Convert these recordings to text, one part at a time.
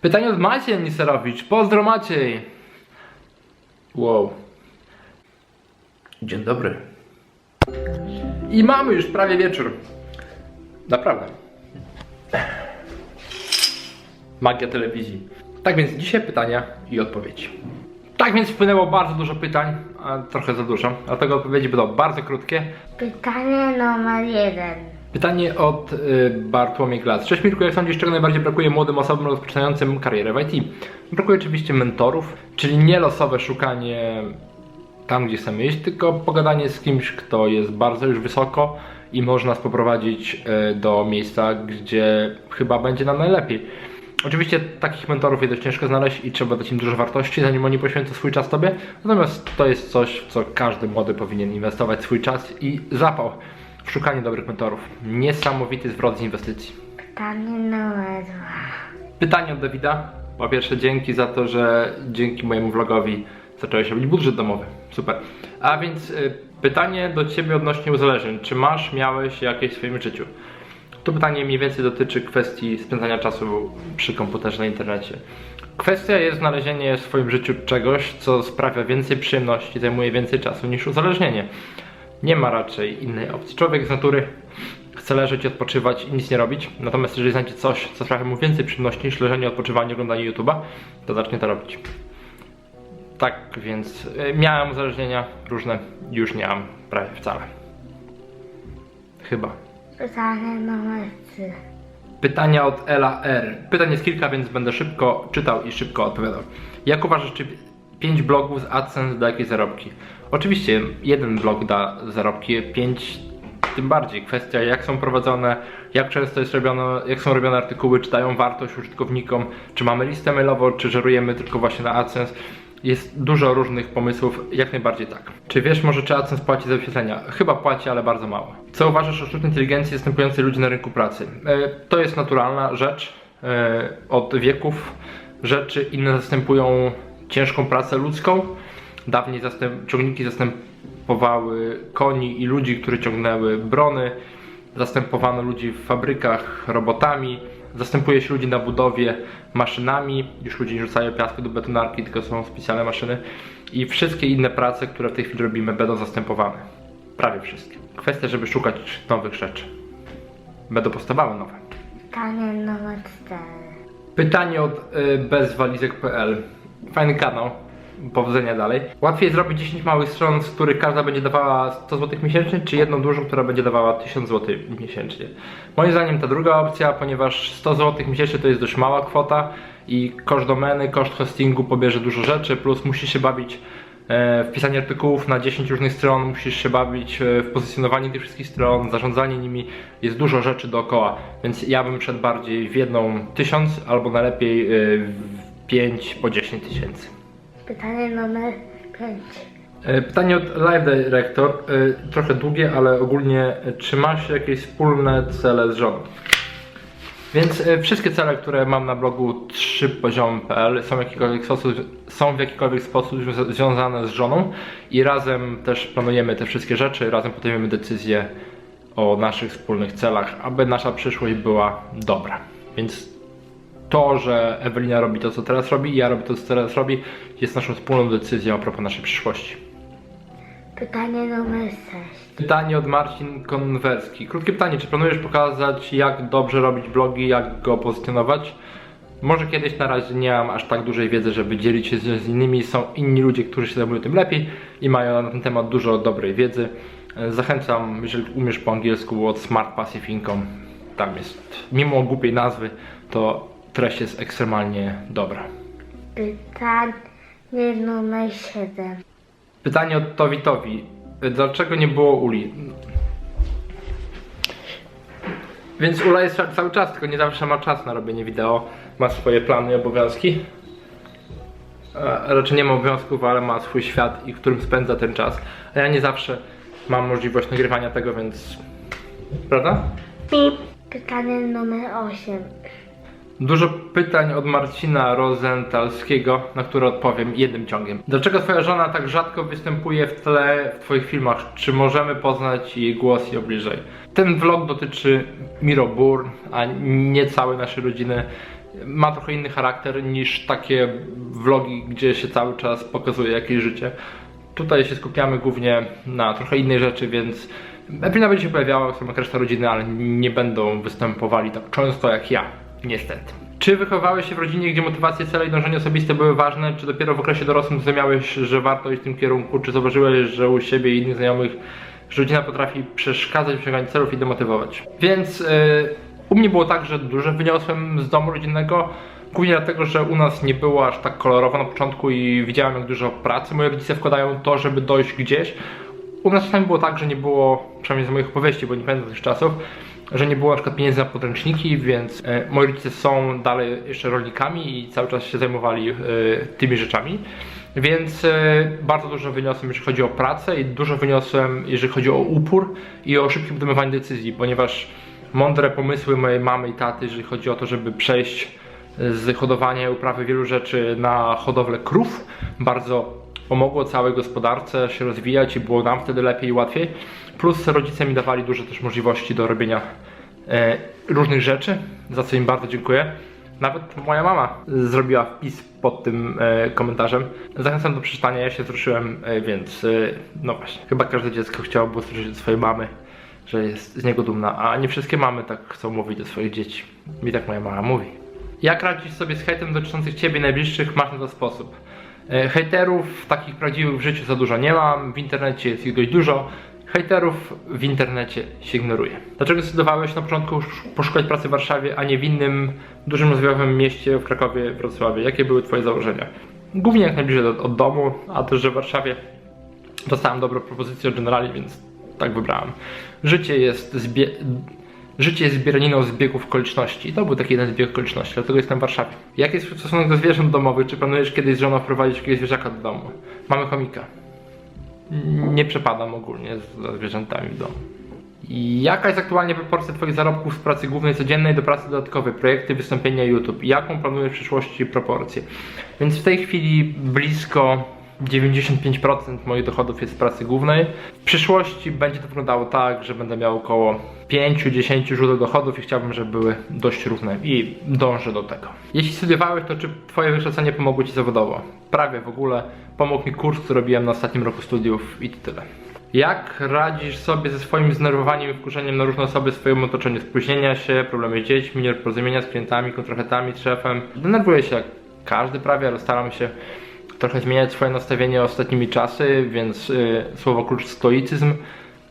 Pytanie od Maciej Niserowicz. Pozdro Maciej. Wow. Dzień dobry. I mamy już prawie wieczór. Naprawdę. Magia telewizji. Tak więc dzisiaj pytania i odpowiedzi. Tak więc wpłynęło bardzo dużo pytań, a trochę za dużo, dlatego odpowiedzi będą bardzo krótkie. Pytanie numer jeden. Pytanie od y, Bartłomiej Klas. Cześć Mirku, jak sądzisz, czego najbardziej brakuje młodym osobom rozpoczynającym karierę w IT? Brakuje oczywiście mentorów, czyli nie losowe szukanie tam, gdzie chcemy iść, tylko pogadanie z kimś, kto jest bardzo już wysoko i można nas poprowadzić y, do miejsca, gdzie chyba będzie nam najlepiej. Oczywiście takich mentorów jest dość ciężko znaleźć i trzeba dać im dużo wartości, zanim oni poświęcą swój czas Tobie. Natomiast to jest coś, w co każdy młody powinien inwestować swój czas i zapał szukanie dobrych mentorów. Niesamowity zwrot z inwestycji. Pytanie numer dwa. Pytanie od Dawida. Po pierwsze, dzięki za to, że dzięki mojemu vlogowi zacząłeś robić budżet domowy. Super. A więc y, pytanie do Ciebie odnośnie uzależnień. Czy masz, miałeś jakieś w swoim życiu? To pytanie mniej więcej dotyczy kwestii spędzania czasu przy komputerze na internecie. Kwestia jest znalezienie w swoim życiu czegoś, co sprawia więcej przyjemności, zajmuje więcej czasu niż uzależnienie. Nie ma raczej innej opcji. Człowiek z natury chce leżeć i odpoczywać i nic nie robić. Natomiast jeżeli znajdzie coś, co sprawia mu więcej przyjemności niż leżenie, odpoczywanie, oglądanie YouTube'a, to zacznie to robić. Tak więc y, miałem uzależnienia różne, już nie mam prawie wcale. Chyba. Pytanie numer trzy. Pytania od Ela R. Pytań jest kilka, więc będę szybko czytał i szybko odpowiadał. Jak uważasz, czy 5 blogów z AdSense da jakieś zarobki? Oczywiście jeden blog da zarobki, 5 tym bardziej. Kwestia jak są prowadzone, jak często jest robione, jak są robione artykuły, czy dają wartość użytkownikom, czy mamy listę mailową, czy żerujemy tylko właśnie na AdSense. Jest dużo różnych pomysłów, jak najbardziej tak. Czy wiesz może, czy AdSense płaci za wyświetlenia? Chyba płaci, ale bardzo mało. Co uważasz o sztucznej inteligencji zastępującej ludzi na rynku pracy? E, to jest naturalna rzecz. E, od wieków rzeczy inne zastępują ciężką pracę ludzką. Dawniej zastęp, ciągniki zastępowały koni i ludzi, którzy ciągnęły brony. Zastępowano ludzi w fabrykach robotami. Zastępuje się ludzi na budowie maszynami. Już ludzie nie rzucają piasku do betonarki, tylko są specjalne maszyny. I wszystkie inne prace, które w tej chwili robimy, będą zastępowane. Prawie wszystkie. Kwestia, żeby szukać nowych rzeczy. Będą powstawały nowe. Pytanie numer cztery. Pytanie od y, bezwalizek.pl. Fajny kanał. Powodzenia dalej. Łatwiej zrobić 10 małych stron, z których każda będzie dawała 100 zł miesięcznie, czy jedną dużą, która będzie dawała 1000 zł miesięcznie. Moim zdaniem ta druga opcja, ponieważ 100 zł miesięcznie to jest dość mała kwota i koszt domeny, koszt hostingu pobierze dużo rzeczy, plus musisz się bawić e, w pisanie artykułów na 10 różnych stron, musisz się bawić e, w pozycjonowanie tych wszystkich stron, zarządzanie nimi, jest dużo rzeczy dookoła, więc ja bym szedł bardziej w jedną 1000 albo najlepiej e, w 5 po 10 tysięcy. Pytanie numer pięć. E, Pytanie od Live Director, e, trochę długie, ale ogólnie e, czy masz jakieś wspólne cele z żoną? Więc wszystkie cele, które mam na blogu 3poziom.pl są, są w jakikolwiek sposób związa- związane z żoną i razem też planujemy te wszystkie rzeczy, razem podejmiemy decyzje o naszych wspólnych celach, aby nasza przyszłość była dobra. Więc to, że Ewelina robi to, co teraz robi i ja robię to, co teraz robi, jest naszą wspólną decyzją a propos naszej przyszłości. Pytanie numer sześć. Pytanie od Marcin Konwerski. Krótkie pytanie, czy planujesz pokazać, jak dobrze robić blogi, jak go pozycjonować? Może kiedyś, na razie nie mam aż tak dużej wiedzy, żeby dzielić się z innymi. Są inni ludzie, którzy się zajmują tym lepiej i mają na ten temat dużo dobrej wiedzy. E, Zachęcam, jeżeli umiesz po angielsku, od Smart Passive Income. Tam jest, mimo głupiej nazwy, to treść jest ekstremalnie dobra. Pytanie numer siedem. Pytanie od Towi Towi. Dlaczego nie było Uli? Więc Ula jest cały czas, tylko nie zawsze ma czas na robienie wideo. Ma swoje plany i obowiązki. A raczej nie ma obowiązków, ale ma swój świat i w którym spędza ten czas. A ja nie zawsze mam możliwość nagrywania tego, więc. Prawda? Pytanie numer osiem. Dużo pytań od Marcina Rozentalskiego, na które odpowiem jednym ciągiem. Dlaczego twoja żona tak rzadko występuje w tle w twoich filmach? Czy możemy poznać jej głos i bliżej? Ten vlog dotyczy Miro Burn, a nie całej naszej rodziny. ma trochę inny charakter niż takie vlogi, gdzie się cały czas pokazuje jakieś życie. Tutaj się skupiamy głównie na trochę innej rzeczy, więc Ewelina będzie się pojawiała, samo jak reszta rodziny, ale nie będą występowali tak często jak ja, niestety. Czy wychowałeś się w rodzinie, gdzie motywacje, cele i dążenie osobiste były ważne? Czy dopiero w okresie dorosłym zrozumiałeś, że warto iść w tym kierunku? Czy zauważyłeś, że u siebie i innych znajomych rodzina potrafi przeszkadzać w osiąganiu celów i demotywować? Więc yy, u mnie było tak, że dużo wyniosłem z domu rodzinnego. Głównie dlatego, że u nas nie było aż tak kolorowo na początku i widziałem jak dużo pracy moi rodzice wkładają to, żeby dojść gdzieś. U nas czasami było tak, że nie było, przynajmniej z moich opowieści, bo nie pamiętam tych czasów, że nie było na przykład pieniędzy na podręczniki, więc e, moi rodzice są dalej jeszcze rolnikami i cały czas się zajmowali e, tymi rzeczami. Więc e, bardzo dużo wyniosłem, jeżeli chodzi o pracę i dużo wyniosłem, jeżeli chodzi o upór i o szybkie podejmowanie decyzji, ponieważ mądre pomysły mojej mamy i taty, jeżeli chodzi o to, żeby przejść z hodowania i uprawy wielu rzeczy na hodowlę krów, bardzo pomogło całej gospodarce się rozwijać i było nam wtedy lepiej i łatwiej. Plus rodzice mi dawali duże też możliwości do robienia e, różnych rzeczy, za co im bardzo dziękuję. Nawet moja mama zrobiła wpis pod tym e, komentarzem. Zachęcam do przeczytania, ja się wzruszyłem, e, więc e, no właśnie. Chyba każde dziecko chciałoby usłyszeć od swojej mamy, że jest z niego dumna, a nie wszystkie mamy tak chcą mówić do swoich dzieci. Mi tak moja mama mówi. Jak radzić sobie z hejtem dotyczących ciebie najbliższych? Masz na to sposób. E, Hejterów takich prawdziwych w życiu za dużo nie mam, w internecie jest ich dość dużo. Hejterów w internecie się ignoruje. Dlaczego zdecydowałeś na początku poszukać pracy w Warszawie, a nie w innym dużym rozwijałym mieście w Krakowie, Wrocławiu? Jakie były Twoje założenia? Głównie jak najbliżej od, od domu, a też, że w Warszawie dostałem dobrą propozycję od Generali, więc tak wybrałem. Życie jest zbie... Życie jest zbieraniną zbiegów okoliczności. To był taki jeden zbieg okoliczności, dlatego jestem w Warszawie. Jaki jest stosunek do zwierząt domowych? Czy planujesz kiedyś z żoną wprowadzić jakiegoś zwierzaka do domu? Mamy chomika. Nie przepadam ogólnie za zwierzętami w domu. Jaka jest aktualnie proporcja Twoich zarobków z pracy głównej codziennej do pracy dodatkowej, projekty, wystąpienia YouTube? Jaką planujesz w przyszłości proporcję? Więc w tej chwili blisko 95% moich dochodów jest z pracy głównej. W przyszłości będzie to wyglądało tak, że będę miał około 5-10 źródeł dochodów i chciałbym, żeby były dość równe i dążę do tego. Jeśli studiowałeś, to czy Twoje wykształcenie pomogło Ci zawodowo? Prawie w ogóle. Pomógł mi kurs, który robiłem na ostatnim roku studiów i tyle. Jak radzisz sobie ze swoim zdenerwowaniem i wkurzeniem na różne osoby w swoim otoczeniu? Spóźnienia się, problemy z dziećmi, nieporozumienia z klientami, kontrahentami, szefem. Denerwuję się jak każdy prawie, ale staram się trochę zmieniać swoje nastawienie ostatnimi czasy, więc y, słowo klucz stoicyzm,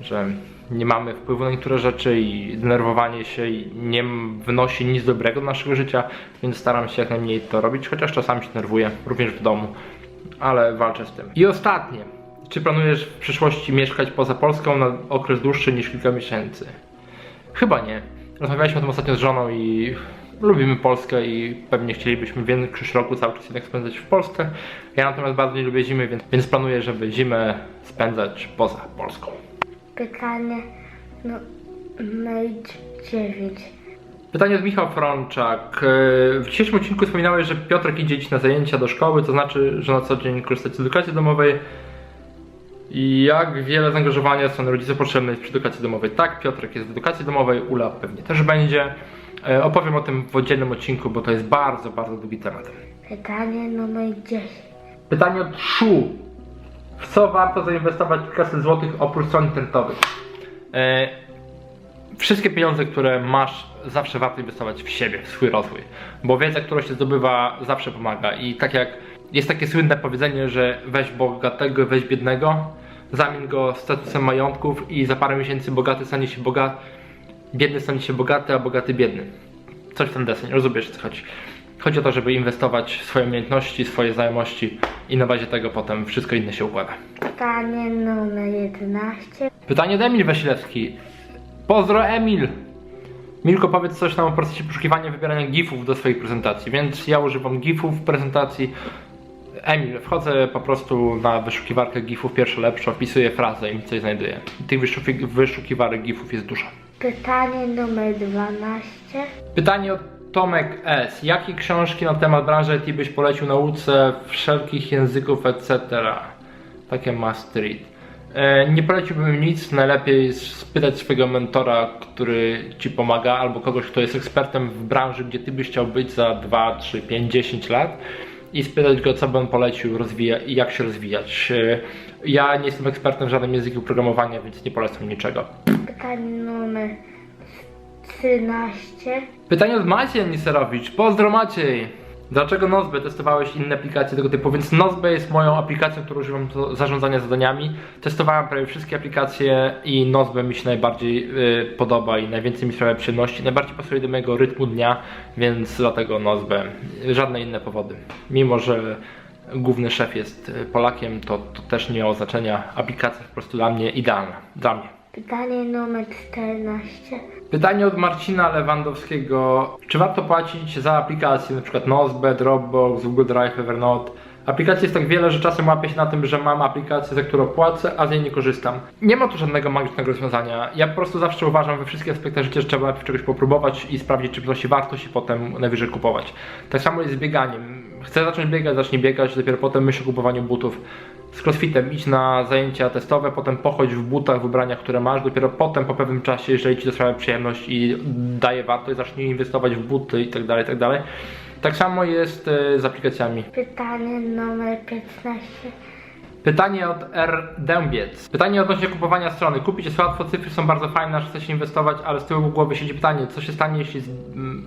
że nie mamy wpływu na niektóre rzeczy i denerwowanie się nie wnosi nic dobrego do naszego życia, więc staram się jak najmniej to robić, chociaż czasami się denerwuję, również w domu, ale walczę z tym. I ostatnie, czy planujesz w przyszłości mieszkać poza Polską na okres dłuższy niż kilka miesięcy? Chyba nie. Rozmawialiśmy o tym ostatnio z żoną i lubimy Polskę i pewnie chcielibyśmy większość roku cały czas jednak spędzać w Polsce. Ja natomiast bardzo nie lubię zimy, więc, więc planuję, żeby zimę spędzać poza Polską. Pytanie no, numer 9. Pytanie od Michał Frączak. E, W dzisiejszym odcinku wspominałeś, że Piotrek idzie dziś na zajęcia do szkoły, to znaczy, że na co dzień korzystacie z edukacji domowej. I jak wiele zaangażowania strony rodziców potrzebne jest przy edukacji domowej? Tak, Piotrek jest w edukacji domowej, Ula pewnie też będzie. E, Opowiem o tym w oddzielnym odcinku, bo to jest bardzo, bardzo długi temat. Pytanie numer 10. Pytanie od Szu. W co warto zainwestować kilkaset złotych oprócz stron internetowych? E, wszystkie pieniądze, które masz, zawsze warto inwestować w siebie, w swój rozwój. Bo wiedza, którą się zdobywa, zawsze pomaga. I tak jak jest takie słynne powiedzenie, że weź bogatego, weź biednego, zamień go statusem majątków i za parę miesięcy bogaty stanie się bogaty, biedny stanie się bogaty, a bogaty biedny. Coś w ten deseń, rozumiesz co chodzi. Chodzi o to, żeby inwestować w swoje umiejętności, swoje znajomości i na bazie tego potem wszystko inne się układa. Pytanie numer 11. Pytanie od Emil Wasilewski. Pozdro Emil! Milko, powiedz coś nam o procesie poszukiwania wybierania gifów do swoich prezentacji. Więc ja używam gifów w prezentacji. Emil, wchodzę po prostu na wyszukiwarkę gifów, pierwsze lepsze, wpisuję frazę i coś znajduję. I tych wyszuki- wyszukiwarek gifów jest dużo. Pytanie numer 12. Pytanie od Tomek S. Jakie książki na temat branży IT byś polecił nauce wszelkich języków, etc.? Takie read. E, Nie poleciłbym nic, najlepiej spytać swojego mentora, który ci pomaga, albo kogoś, kto jest ekspertem w branży, gdzie ty byś chciał być za 2, 3, 5, 10 lat i spytać go, co by on polecił rozwija i jak się rozwijać. E, Ja nie jestem ekspertem w żadnym języku programowania, więc nie polecam niczego. Pytanie numer 13. Pytanie od Maciej Niserowicz. Pozdro Maciej! Dlaczego Nozbe testowałeś inne aplikacje tego typu? Więc Nozbe jest moją aplikacją, którą używam do zarządzania zadaniami. Testowałem prawie wszystkie aplikacje i Nozbe mi się najbardziej y, podoba i najwięcej mi sprawia przyjemności. Najbardziej pasuje do mojego rytmu dnia, więc dlatego Nozbe. Żadne inne powody. Mimo, że główny szef jest y, Polakiem, to, to też nie miało znaczenia. Aplikacja po prostu dla mnie idealna. Dla mnie. Pytanie numer 14. Pytanie od Marcina Lewandowskiego. Czy warto płacić za aplikacje, np. Nozbe, Dropbox, Google Drive, Evernote? Aplikacji jest tak wiele, że czasem łapię się na tym, że mam aplikację, za którą płacę, a z niej nie korzystam. Nie ma tu żadnego magicznego rozwiązania. Ja po prostu zawsze uważam we wszystkich aspektach życia, że trzeba najpierw czegoś popróbować i sprawdzić, czy przynosi wartość i potem najwyżej kupować. Tak samo jest z bieganiem. Chcę zacząć biegać, zacznij biegać, dopiero potem myśl o kupowaniu butów. Z crossfitem idź na zajęcia testowe, potem pochodź w butach, w ubraniach, które masz, dopiero potem po pewnym czasie, jeżeli ci to sprawia przyjemność i daje wartość, zacznij inwestować w buty i tak dalej, i tak. Tak samo jest e, z aplikacjami. Pytanie numer 15. Pytanie od R. Dębiec. Pytanie odnośnie kupowania strony. Kupić jest łatwo, cyfry są bardzo fajne, aż chce się inwestować, ale z tyłu głowy siedzi pytanie, co się stanie, jeśli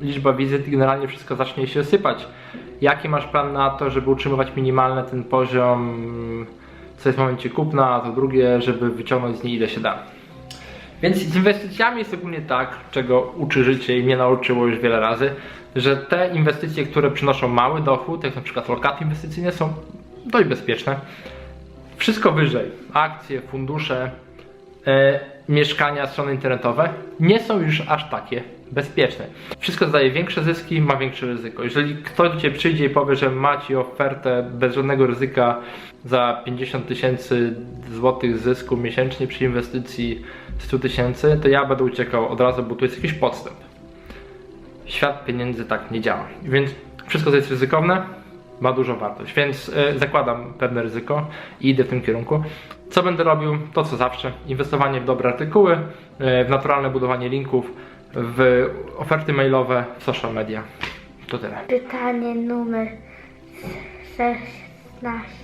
liczba wizyt generalnie wszystko zacznie się sypać? Jaki masz plan na to, żeby utrzymywać minimalny ten poziom, co jest w momencie kupna, a to drugie, żeby wyciągnąć z niej ile się da? Więc z inwestycjami jest ogólnie tak, czego uczy życie i mnie nauczyło już wiele razy, że te inwestycje, które przynoszą mały dochód, jak na przykład lokaty inwestycyjne, są dość bezpieczne. Wszystko wyżej, akcje, fundusze, e, mieszkania, strony internetowe, nie są już aż takie bezpieczne. Wszystko daje większe zyski, ma większe ryzyko. Jeżeli ktoś do Ciebie przyjdzie i powie, że ma Ci ofertę bez żadnego ryzyka za 50 tysięcy złotych zysku miesięcznie przy inwestycji 100 tysięcy, to ja będę uciekał od razu, bo tu jest jakiś podstęp. Świat pieniędzy tak nie działa. Więc wszystko, co jest ryzykowne, ma dużą wartość. Więc e, zakładam pewne ryzyko i idę w tym kierunku. Co będę robił? To co zawsze. Inwestowanie w dobre artykuły, e, w naturalne budowanie linków, w oferty mailowe, w social media. To tyle. Pytanie numer 16.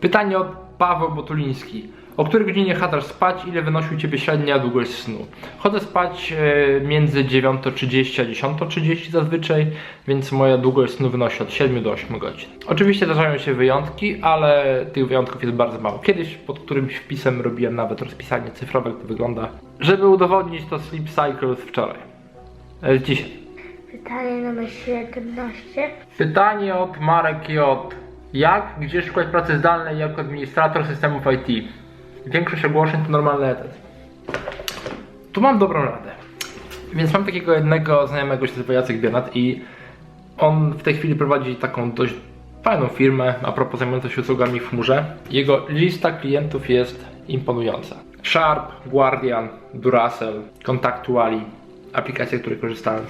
Pytanie od Paweł Botuliński. O której godzinie chadasz spać? Ile wynosi u Ciebie średnia długość snu? Chodzę spać e, między 9.30 a 10.30 zazwyczaj, więc moja długość snu wynosi od 7 do 8 godzin. Oczywiście zdarzają się wyjątki, ale tych wyjątków jest bardzo mało. Kiedyś pod którymś wpisem robiłem nawet rozpisanie cyfrowe, jak to wygląda, żeby udowodnić to Sleep Cycles wczoraj. E, dzisiaj. Pytanie numer 17. Pytanie od Marek J. Jak, gdzie szukać pracy zdalnej jako administrator systemów IT? Większość ogłoszeń to normalny etat. Tu mam dobrą radę. Więc mam takiego jednego znajomego, się nazywa Jacek Bienat i on w tej chwili prowadzi taką dość fajną firmę a propos zajmującą się usługami w chmurze. Jego lista klientów jest imponująca. Sharp, Guardian, Duracell, Contactuali, aplikacje, które korzystałem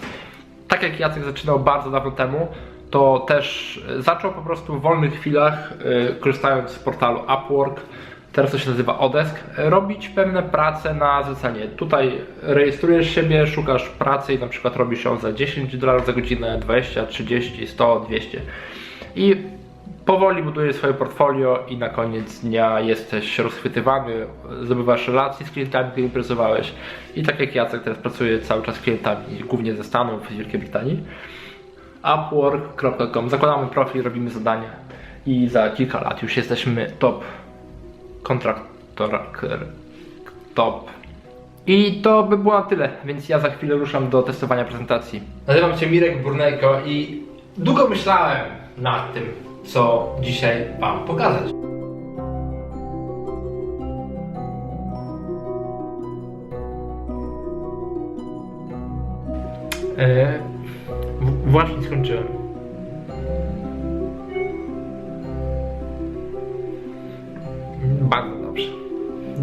tak jak Jacek zaczynał bardzo dawno temu, to też e, zaczął po prostu w wolnych chwilach, e, korzystając z portalu Upwork, teraz to się nazywa Odesk, robić pewne prace na zlecenie. Tutaj rejestrujesz siebie, szukasz pracy i na przykład robisz ją za 10 dolarów za godzinę, 20, 30, 100, 200. I powoli budujesz swoje portfolio i na koniec dnia jesteś rozchwytywany, zdobywasz relacje z klientami, którymi pracowałeś. I tak jak Jacek teraz pracuje cały czas z klientami, głównie ze Stanów, z Wielkiej Brytanii. Upwork.com. Zakładamy profil, robimy zadania i za kilka lat już jesteśmy top kontraktor, top. I to by było na tyle, więc ja za chwilę ruszam do testowania prezentacji. Nazywam się Mirek Burnejko i długo myślałem nad tym, co dzisiaj Wam pokazać. W- właśnie skończyłem.